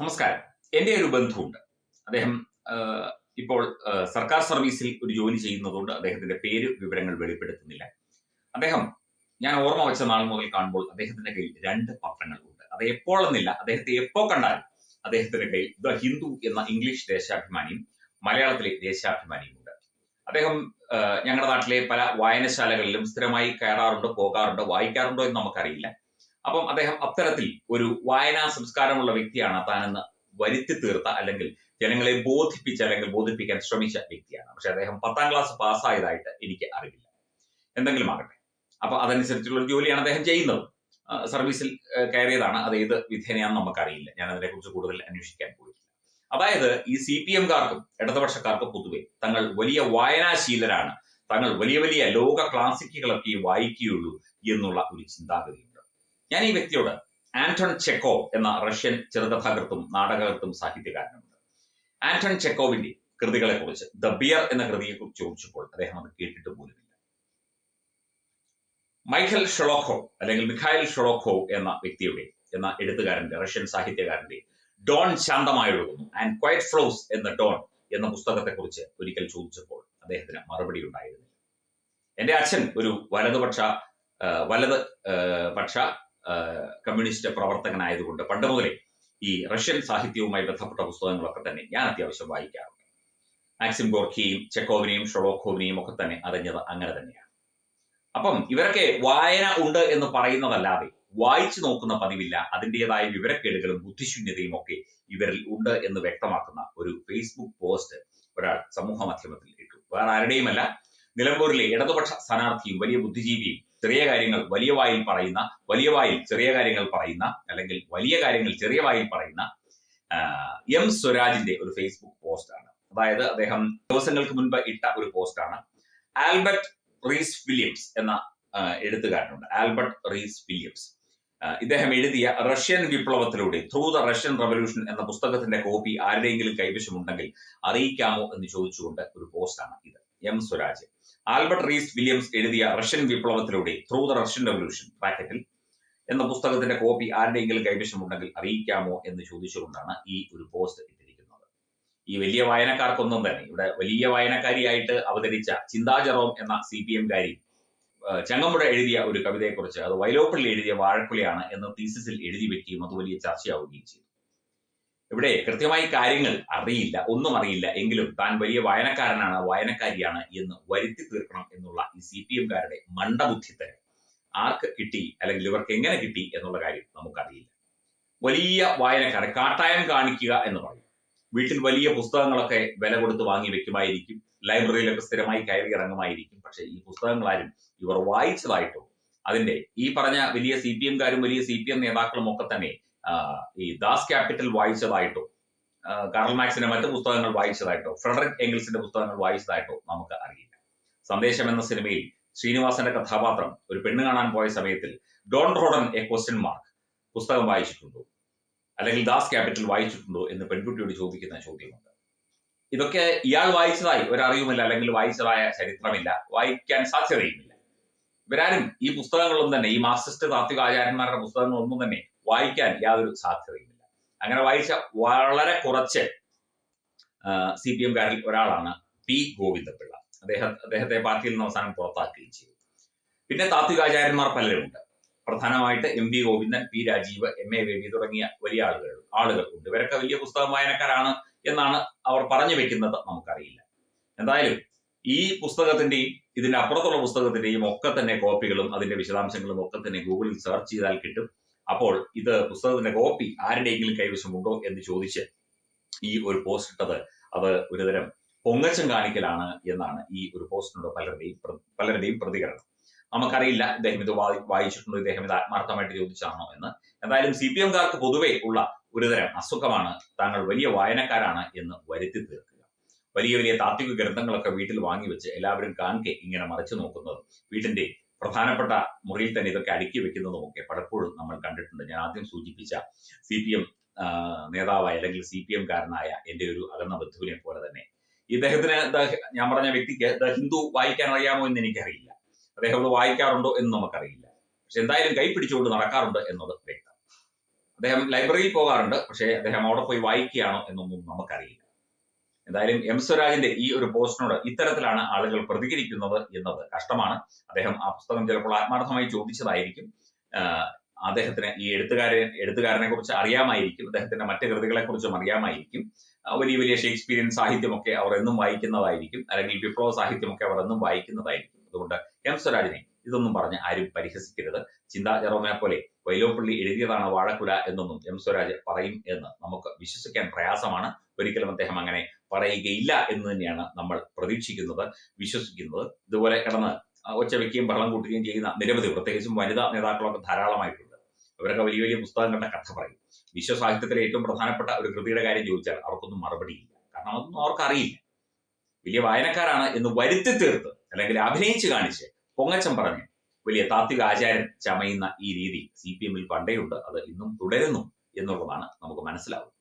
നമസ്കാരം. എന്റെ ഒരു ബന്ധുണ്ട് അദ്ദേഹം ഇപ്പോൾ സർക്കാർ സർവീസിൽ ഒരു ജോലി ചെയ്യുന്നതുകൊണ്ട് അദ്ദേഹത്തിന്റെ പേര് വിവരങ്ങൾ വെളിപ്പെടുത്തുന്നില്ല. അദ്ദേഹം ഞാൻ ഓർമ്മ വെച്ച നാൾ മുതൽ കാണുമ്പോൾ അദ്ദേഹത്തിന്റെ കയ്യിൽ രണ്ട് പത്രങ്ങൾ ഉണ്ട്. അത് എപ്പോഴെന്നില്ല. അദ്ദേഹത്തെ എപ്പോ കണ്ടാലും അദ്ദേഹത്തിന്റെ കയ്യിൽ ദ ഹിന്ദു എന്ന ഇംഗ്ലീഷ് ദേശാഭിമാനിയും മലയാളത്തിലെ ദേശാഭിമാനിയും ഉണ്ട്. അദ്ദേഹം ഞങ്ങളുടെ നാട്ടിലെ പല വായനശാലകളിലും സ്ഥിരമായി കയറാറുണ്ട് പോകാറുണ്ട് വായിക്കാറുണ്ടോ എന്ന് നമുക്കറിയില്ല. അപ്പം അദ്ദേഹം അത്തരത്തിൽ ഒരു വായനാ സംസ്കാരമുള്ള വ്യക്തിയാണ്. താനെന്ന് വരുത്തി തീർത്ത അല്ലെങ്കിൽ ജനങ്ങളെ ബോധിപ്പിച്ച അല്ലെങ്കിൽ ബോധിപ്പിക്കാൻ ശ്രമിച്ച വ്യക്തിയാണ്. പക്ഷെ അദ്ദേഹം പത്താം ക്ലാസ് പാസ്സായതായിട്ട് എനിക്ക് അറിയില്ല. എന്തെങ്കിലും ആകട്ടെ. അപ്പൊ അതനുസരിച്ചുള്ള ജോലിയാണ് അദ്ദേഹം ചെയ്യുന്നത്. സർവീസിൽ കയറിയതാണ്. അത് ഏത് വിധേനയാണെന്ന് നമുക്കറിയില്ല. ഞാൻ അതിനെക്കുറിച്ച് കൂടുതൽ അന്വേഷിക്കാൻ പോയിട്ടില്ല. അതായത് ഈ സി പി എംകാർക്കും ഇടതുപക്ഷക്കാർക്കും പൊതുവെ തങ്ങൾ വലിയ വായനാശീലരാണ്. തങ്ങൾ വലിയ വലിയ ലോക ക്ലാസിക്കുകളൊക്കെ വായിക്കുകയുള്ളൂ എന്നുള്ള ഒരു ചിന്താഗതിയുണ്ട്. ഞാൻ ഈ വ്യക്തിയോട് ആന്റൺ ചെക്കോ എന്ന റഷ്യൻ ചെറുകഥാകൃത്തും നാടകകൃത്തും സാഹിത്യകാരനുണ്ട്. ആന്റൺ ചെക്കോവിന്റെ കൃതികളെ കുറിച്ച് ദ ബിയർ എന്ന കൃതിയെ കുറിച്ച് ചോദിച്ചപ്പോൾ അദ്ദേഹം അത് കേട്ടിട്ട് പോലുമില്ല. മൈഖൽ ഷൊളോഖോ അല്ലെങ്കിൽ മിഖായൽ ഷൊളോഖോ എന്ന വ്യക്തിയുടെ എന്ന എഴുത്തുകാരന്റെ റഷ്യൻ സാഹിത്യകാരന്റെ ഡോൺ ശാന്തമായി ഒഴുകുന്നു ആൻഡ് ക്വയറ്റ് ഫ്ലോസ് എന്ന ഡോൺ എന്ന പുസ്തകത്തെക്കുറിച്ച് ഒരിക്കൽ ചോദിച്ചപ്പോൾ അദ്ദേഹത്തിന് മറുപടി ഉണ്ടായിരുന്നില്ല. എന്റെ അച്ഛൻ ഒരു വലതുപക്ഷ വലത് പക്ഷ കമ്മ്യൂണിസ്റ്റ് പ്രവർത്തകനായതുകൊണ്ട് പണ്ട് മുതലേ ഈ റഷ്യൻ സാഹിത്യവുമായി ബന്ധപ്പെട്ട പുസ്തകങ്ങളൊക്കെ തന്നെ ഞാൻ അത്യാവശ്യം വായിക്കാറുണ്ട്. മാക്സിം ഗോർക്കിയെയും ചെക്കോവിനെയും ഷൊളോഖോവിനെയും ഒക്കെ തന്നെ അറിഞ്ഞത് അങ്ങനെ തന്നെയാണ്. അപ്പം ഇവരൊക്കെ വായന ഉണ്ട് എന്ന് പറയുന്നതല്ലാതെ വായിച്ചു നോക്കുന്ന പതിവില്ല. അതിന്റെതായ വിവരക്കേടുകളും ബുദ്ധിശൂന്യതയും ഒക്കെ ഇവരിൽ ഉണ്ട് എന്ന് വ്യക്തമാക്കുന്ന ഒരു ഫേസ്ബുക്ക് പോസ്റ്റ് ഒരാൾ സമൂഹ മാധ്യമത്തിൽ ഇട്ടു. വേറെ ആരുടെയുമല്ല. നിലമ്പൂരിലെ ഇടതുപക്ഷ സ്ഥാനാർത്ഥിയും വലിയ ബുദ്ധിജീവിയും ചെറിയ കാര്യങ്ങൾ വലിയ വായിൽ പറയുന്ന വലിയ വായിൽ ചെറിയ കാര്യങ്ങൾ പറയുന്ന അല്ലെങ്കിൽ വലിയ കാര്യങ്ങൾ ചെറിയ വായിൽ പറയുന്ന എം സ്വരാജിന്റെ ഒരു ഫേസ്ബുക്ക് പോസ്റ്റാണ് അതായത് അദ്ദേഹം ദിവസങ്ങൾക്ക് മുൻപ് ഇട്ട ഒരു പോസ്റ്റാണ് ആൽബർട്ട് റീസ് വില്യംസ് എന്ന എഴുത്തുകാരനുണ്ട്. Albert Rhys Williams. ഇദ്ദേഹം എഴുതിയ റഷ്യൻ വിപ്ലവത്തിലൂടെ ത്രൂ ദ റഷ്യൻ റവല്യൂഷൻ എന്ന പുസ്തകത്തിന്റെ കോപ്പി ആരുടെയെങ്കിലും കൈവശമുണ്ടെങ്കിൽ അറിയിക്കാമോ എന്ന് ചോദിച്ചുകൊണ്ട് ഒരു പോസ്റ്റാണ് ഇത്. M Swaraj Albert Rhys Williams എഴുതിയ റഷ്യൻ വിപ്ലവത്തിലൂടെ ത്രൂ ദ റഷ്യൻ റവല്യൂഷൻ ബ്രാക്കറ്റിൽ എന്ന പുസ്തകത്തിന്റെ കോപ്പി ആരുടെയെങ്കിലും കൈവശമുണ്ടെങ്കിൽ അറിയിക്കാമോ എന്ന് ചോദിച്ചുകൊണ്ടാണ് ഈ ഒരു പോസ്റ്റ് ഇട്ടിരിക്കുന്നത്. ഈ വലിയ വായനക്കാർക്കൊന്നും തന്നെ ഇവിടെ വലിയ വായനക്കാരിയായിട്ട് അവതരിച്ച ചിന്താ ജെറോം എന്ന സി പി എംകാരി ചങ്ങമ്പുഴ എഴുതിയ ഒരു കവിതയെക്കുറിച്ച് അത് വൈലോപ്പിള്ളി എഴുതിയ വാഴക്കുലയാണ് എന്ന് തീസിസിൽ എഴുതി വെക്കുകയും അത് വലിയ ചർച്ചയാവുകയും ചെയ്തു. ഇവിടെ കൃത്യമായി കാര്യങ്ങൾ അറിയില്ല ഒന്നും അറിയില്ല. എങ്കിലും താൻ വലിയ വായനക്കാരനാണ് വായനക്കാരിയാണ് എന്ന് വരുത്തി തീർക്കണം എന്നുള്ള ഈ സി പി എംകാരുടെ മണ്ടബുദ്ധിത്തെ ആർക്ക് കിട്ടി അല്ലെങ്കിൽ ഇവർക്ക് എങ്ങനെ കിട്ടി എന്നുള്ള കാര്യം നമുക്കറിയില്ല. വലിയ വായനക്കാരെ കാട്ടായം കാണിക്കുക എന്ന് പറയും. വീട്ടിൽ വലിയ പുസ്തകങ്ങളൊക്കെ വില കൊടുത്ത് വാങ്ങി വെക്കുമായിരിക്കും. ലൈബ്രറിയിലൊക്കെ സ്ഥിരമായി കയറി ഇറങ്ങുമായിരിക്കും. പക്ഷേ ഈ പുസ്തകങ്ങളാരും ഇവർ വായിച്ചതായിട്ടോ? അതിന്റെ ഈ പറഞ്ഞ വലിയ സി പി എംകാരും വലിയ സി പി എം നേതാക്കളും ഒക്കെ തന്നെ ഈ ദാസ് ക്യാപിറ്റൽ വായിച്ചതായിട്ടോ കാർൽ മാക്സിന്റെ മറ്റ് പുസ്തകങ്ങൾ വായിച്ചതായിട്ടോ ഫ്രെഡറിക് എംഗിൾസിന്റെ പുസ്തകങ്ങൾ വായിച്ചതായിട്ടോ നമുക്ക് അറിയില്ല. സന്ദേശം എന്ന സിനിമയിൽ ശ്രീനിവാസന്റെ കഥാപാത്രം ഒരു പെണ്ണ് കാണാൻ പോയ സമയത്തിൽ ഡോൺ റോഡൻ എ ക്വസ്റ്റ്യൻ മാർക്ക് പുസ്തകം വായിച്ചിട്ടുണ്ടോ? അല്ലെങ്കിൽ ദാസ് ക്യാപിറ്റൽ വായിച്ചിട്ടുണ്ടോ എന്ന് പെൺകുട്ടിയോട് ചോദിക്കുന്ന ചോദ്യമുണ്ട്. ഇതൊക്കെ ഇയാൾ വായിച്ചതായി ഒരറിവുമില്ല അല്ലെങ്കിൽ വായിച്ചതായ ചരിത്രമില്ല വായിക്കാൻ സാധ്യതയുമില്ല. ഇവരാരും ഈ പുസ്തകങ്ങളൊന്നും തന്നെ ഈ മാർക്സിസ്റ്റ് താത്വിക ആചാര്യന്മാരുടെ പുസ്തകങ്ങളൊന്നും തന്നെ വായിക്കാൻ യാതൊരു സാധ്യതയുമില്ല. അങ്ങനെ വായിച്ച വളരെ കുറച്ച് സി പി എംകാരിൽ ഒരാളാണ് പി ഗോവിന്ദപിള്ള. അദ്ദേഹം അദ്ദേഹത്തെ പാർട്ടിയിൽ നിന്ന് അവസാനം പുറത്താക്കുകയും ചെയ്തു. പിന്നെ താത്വികാചാര്യന്മാർ പലരുമുണ്ട്. പ്രധാനമായിട്ട് M V Govindan P Rajeev M A Baby തുടങ്ങിയ വലിയ ആളുകൾ ഉണ്ട്. ഇവരൊക്കെ വലിയ പുസ്തകം വായനക്കാരാണ് എന്നാണ് അവർ പറഞ്ഞു വെക്കുന്നത് നമുക്കറിയില്ല. എന്തായാലും ഈ പുസ്തകത്തിന്റെയും ഇതിന്റെ അപ്പുറത്തുള്ള പുസ്തകത്തിന്റെയും ഒക്കെ തന്നെ കോപ്പികളും അതിന്റെ വിശദാംശങ്ങളും ഒക്കെ തന്നെ ഗൂഗിളിൽ സെർച്ച് ചെയ്താൽ കിട്ടും. അപ്പോൾ ഇത് പുസ്തകത്തിന്റെ കോപ്പി ആരുടെയെങ്കിലും കൈവശമുണ്ടോ എന്ന് ചോദിച്ച് ഈ ഒരു പോസ്റ്റ് ഇട്ടത് അത് ഒരുതരം പൊങ്ങച്ചം കാണിക്കലാണ് എന്നാണ് ഈ ഒരു പോസ്റ്റിനോട് പലരുടെയും പലരുടെയും പ്രതികരണം. നമുക്കറിയില്ല ഇദ്ദേഹം ഇത് വായി- വായിച്ചിട്ടുണ്ടോ? ഇദ്ദേഹം ഇത് ആത്മാർത്ഥമായിട്ട് ചോദിച്ചാണോ എന്ന്. എന്തായാലും സി പി എംകാർക്ക് പൊതുവെ ഉള്ള ഒരുതരം അസുഖമാണ് താങ്കൾ വലിയ വായനക്കാരാണ് എന്ന് വരുത്തി തീർക്കുക. വലിയ വലിയ താത്വിക ഗ്രന്ഥങ്ങളൊക്കെ വീട്ടിൽ വാങ്ങി വെച്ച് എല്ലാവരും കാണിക്കെ ഇങ്ങനെ മറിച്ചു നോക്കുന്നത്. വീട്ടിന്റെ പ്രധാനപ്പെട്ട മുറിയിൽ തന്നെ ഇതൊക്കെ അടുക്കി വെക്കുന്നതും ഒക്കെ പലപ്പോഴും നമ്മൾ കണ്ടിട്ടുണ്ട്. ഞാൻ ആദ്യം സൂചിപ്പിച്ച സി പി എം നേതാവായ അല്ലെങ്കിൽ സി പി എം കാരനായ എന്റെ ഒരു അകന്ന ബന്ധുവിനെ പോലെ തന്നെ. ഇദ്ദേഹത്തിന് ഞാൻ പറഞ്ഞ വ്യക്തിക്ക് ദ ഹിന്ദു വായിക്കാൻ അറിയാമോ എന്ന് എനിക്കറിയില്ല. അദ്ദേഹം അത് വായിക്കാറുണ്ടോ എന്ന് നമുക്കറിയില്ല. പക്ഷെ എന്തായാലും കൈ പിടിച്ചുകൊണ്ട് നടക്കാറുണ്ട് എന്നത് വ്യക്തം. അദ്ദേഹം ലൈബ്രറിയിൽ പോകാറുണ്ട്. പക്ഷേ അദ്ദേഹം അവിടെ പോയി വായിക്കുകയാണോ എന്നൊന്നും നമുക്കറിയില്ല. എന്തായാലും എം സ്വരാജിന്റെ ഈ ഒരു പോസ്റ്റിനോട് ഇത്തരത്തിലാണ് ആളുകൾ പ്രതികരിക്കുന്നത് എന്നത് കഷ്ടമാണ്. അദ്ദേഹം ആ പുസ്തകം ചിലപ്പോൾ ആത്മാർത്ഥമായി ചോദിച്ചതായിരിക്കും. അദ്ദേഹത്തിന് ഈ എഴുത്തുകാരൻ എഴുത്തുകാരനെ കുറിച്ച് അറിയാമായിരിക്കും. അദ്ദേഹത്തിന്റെ മറ്റ് കൃതികളെ കുറിച്ചും അറിയാമായിരിക്കും. വലിയ വലിയ ഷേക്സ്പീരിയൻ സാഹിത്യമൊക്കെ അവർ എന്നും വായിക്കുന്നതായിരിക്കും. അല്ലെങ്കിൽ വിപ്ലവ സാഹിത്യമൊക്കെ അവർ എന്നും വായിക്കുന്നതായിരിക്കും. അതുകൊണ്ട് എം സ്വരാജിനെ ഇതൊന്നും പറഞ്ഞ് ആരും പരിഹസിക്കരുത്. ചിന്താ ജെറോമയെ പോലെ വൈലോപ്പള്ളി എഴുതിയതാണ് വാഴക്കുല എന്നൊന്നും എം സ്വരാജ് പറയും എന്ന് നമുക്ക് വിശ്വസിക്കാൻ പ്രയാസമാണ്. ഒരിക്കലും അദ്ദേഹം അങ്ങനെ പറയുകയില്ല എന്ന് തന്നെയാണ് നമ്മൾ പ്രതീക്ഷിക്കുന്നത് വിശ്വസിക്കുന്നത്. ഇതുപോലെ കിടന്ന് ഒച്ച വെക്കുകയും ബഹളം കൂട്ടുകയും ചെയ്യുന്ന നിരവധി പ്രത്യേകിച്ചും വനിതാ നേതാക്കളൊക്കെ ധാരാളമായിട്ടുണ്ട്. അവരൊക്കെ വലിയ വലിയ പുസ്തകങ്ങളുടെ കഥ പറയും. വിശ്വസാഹിത്യത്തിലെ ഏറ്റവും പ്രധാനപ്പെട്ട ഒരു കൃതിയുടെ കാര്യം ചോദിച്ചാൽ അവർക്കൊന്നും മറുപടിയില്ല കാരണം അതൊന്നും അവർക്കറിയില്ല. വലിയ വായനക്കാരാണ് എന്ന് വരുത്തി തീർത്ത് അല്ലെങ്കിൽ അഭിനയിച്ച് കാണിച്ച് പൊങ്ങച്ചം പറഞ്ഞു വലിയ താത്വിക ആചാരം ചമയുന്ന ഈ രീതി സി പി എമ്മിൽ പണ്ടേയുണ്ട്. അത് ഇന്നും തുടരുന്നു എന്നുള്ളതാണ് നമുക്ക് മനസ്സിലാവുന്നത്.